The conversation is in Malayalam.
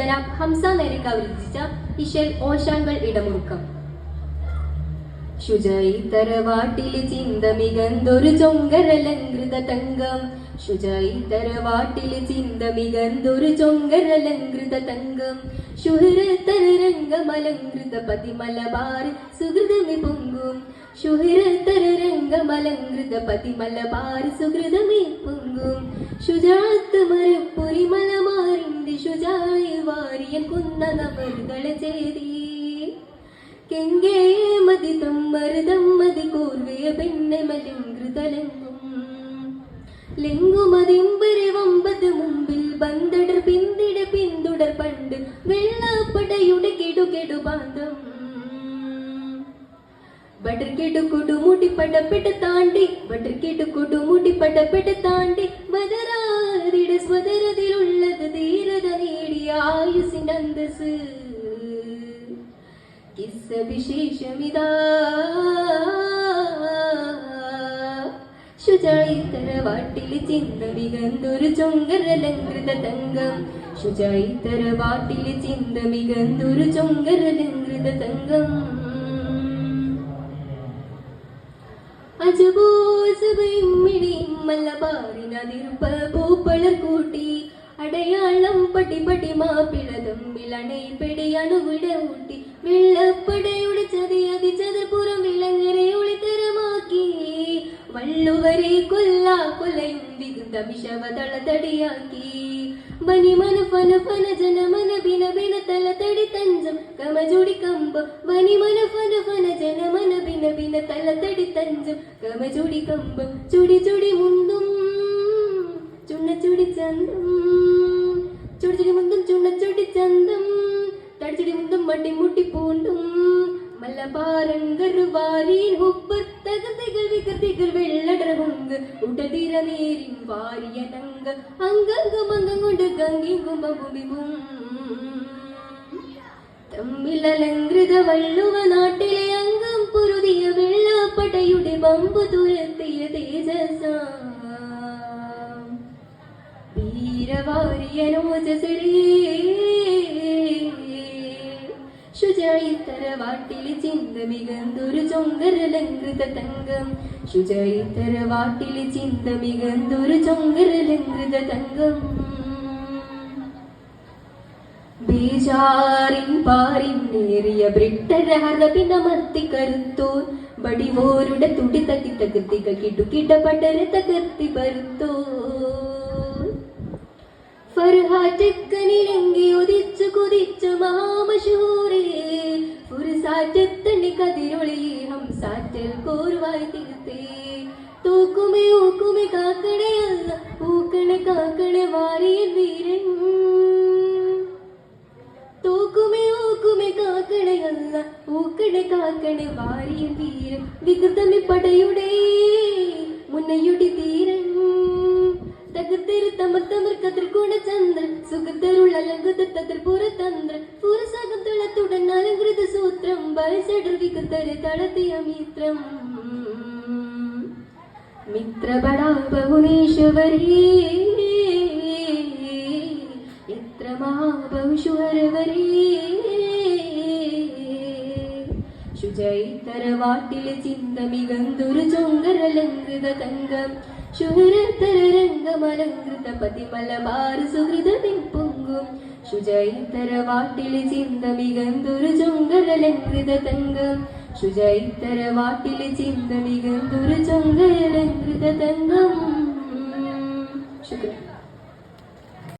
ജനാബ് ഹംസ നേരിക്കാവ് രചിച്ച ഇഷേൽ ഓശാങ്കൾ ഇടമുറുക്കം. ശുചായി തറവാട്ടിൽ ചിന്ത മികന്തൊരു ചൊങ്കരലങ്കൃത തങ്കം. ശുചായി തറവാട്ടിൽ ചിന്ത മികന്തൊരു ചൊങ്കരലങ്കൃത തങ്കം. ശുഹൃതര രംഗമലങ്കൃത പതിമലബാർ സുഹൃതമി പൊങ്കും. ശുഹൃതര രംഗമലങ്കൃത പതിമലബാർ സുഹൃതമി പൊങ്കും. ശുചാത്ത് മരപ്പൊരി മലമാറിന്റെ ശുചായി വാരിയ കുന്ന ചേരി. കെങ്കേ മതി തമ്മരുതം മതി കോർവയ പെണ്ണെ മലിങ്കൃതലങ്ങും ലെങ്കുമതിമ്പരി വമ്പത് മുമ്പിൽ ബന്തടർ പിന്തിട പിന്തുടർ പണ്ട് വെള്ളപ്പടയുടെ കെടു കെടു ബാന്ധം ബട്ടർ കെടു കൊടു മുടി പടപ്പെട്ട് താണ്ടി ബട്ടർ കെടു കൊടു മുടി പടപ്പെട്ട് താണ്ടി ബദരാതിയുടെ സ്വതരതിലുള്ളത് ധീരത നേടിയ ആയുസിന്റെ അന്തസ് കിസ്സ വിശേഷമിതാ ശുചായി ചിന്ന മികന്തൊരു ചൊങ്കരലങ്കൃത തങ്കം. ശുചായിത്തരവാട്ടിൽ ചിന്ത മികന്തൊരു ചൊങ്കരലങ്കൃത തങ്കം. കൂട്ടി അടയാളം പടിപടി മാപ്പിള തമ്മിൽ വിളണை പെടിയാണ് വിട ഊട്ടി. വെള്ളപ്പടയുടെ ചതി അതിചതുപുറം വിലങ്ങരെ ഒളിത്തരമാക്കി. വള്ളുവരെ കൊല്ല കൊലയും വികുന്ത മിഷവതള തടിയാക്കി. ബനി മന ഫന ഫന ജന മന ബിന ബിന തല തടി തഞ്ചം കമജുടി കമ്പം. ബനി മന ഫന ഫന ജന മന ബിന ബിന തല തടി തഞ്ചം കമജുടി കമ്പം. ചുടി ചുടി മുന്തും ചുണ്ണച്ചുടി ചന്തം. മല്ലപാരങ്കരു വാരീൻ ഉപ്പർ തകർത്തികൾ വികൃതികൾ വെള്ളടകുങ്ക് ഉടതിര നേരിൻ വാരിയ നങ്ക അങ്കങ്കും അങ്കം കൊണ്ട് ഗംഗിങ്കും ബബുബിബും തമ്മിലലങ്കൃത വള്ളുവ നാട്ടിലെ അംഗം പൊരുതിയ വെള്ളപ്പടയുടെ ബമ്പു തുരത്തിയ തേജസ. തറവാട്ടിൽ ചിന്ത മികന്തൊരു ചൊങ്കരലങ്കൃത തങ്കം ശുചായി വാട്ടിലി ചിന്ത മികന്തൊരു ചൊങ്കരലങ്കൃത തങ്കം ബീജാറിൻ പാറിൻ നേറിയ ബ്രിട്ടരഹതപിനമർത്തി കരുത്തോൻ ബടിവോരുടെ തുടി തക്കി തകർത്തിക കിടുകിട പടരെ തകർത്തി പരുത്തോ. ഫർഹാറ്റക്കനിലെങ്കി ഉദിച്ചു കുതിച്ചു മഹാമശൂരേ കോർവായി തീർത്തേ തൂക്കുമേ ഊക്കുമേ കാക്കണേ അല്ല ഊക്കണേ കാക്കണേ വാരിയൻ വീരൻ. തൂക്കുമേ ഊക്കുമേ കാക്കണേ അല്ല ഊക്കണേ കാക്കണേ വാരിയൻ വീരൻ. വികൃതമി പടയുടെ മുന്നയുടെ തീരൻ തകർത്തേരു തമർ തമർ കതിർ ഗുണചന്ദ്രൻ സുഖത്തരുള്ള ലംഘത തതിർ പുറതന്ത്ര പുരസകം തളത്തുടൻ അലങ്കൃത സൂത്രം ബലസടർ വികൃതരെ തളത്തിയ മിത്രം. മിത്രപടാ ബഹുനീശ്വരീ എത്ര മഹാബഹുഷുഹരവരീ ശുചൈതരവാട്ടിലെ ചിന്ത മികന്തൊരു ചൊങ്കരലങ്കൃത തങ്കം ശുഹരതരംഗമലങ്കൃത പതിമലബാർ സുഹൃതമിൻ പൊങ്കും. ശുചൈത്തരവാട്ടിലെ ചിന്ത മികന്തൊരു ചൊങ്കരലങ്കൃത തങ്കം ശുചൈത്തരവാട്ടിലെ ചിന്ത മികന്തൊരു ചൊങ്കരലങ്കൃത തങ്കം.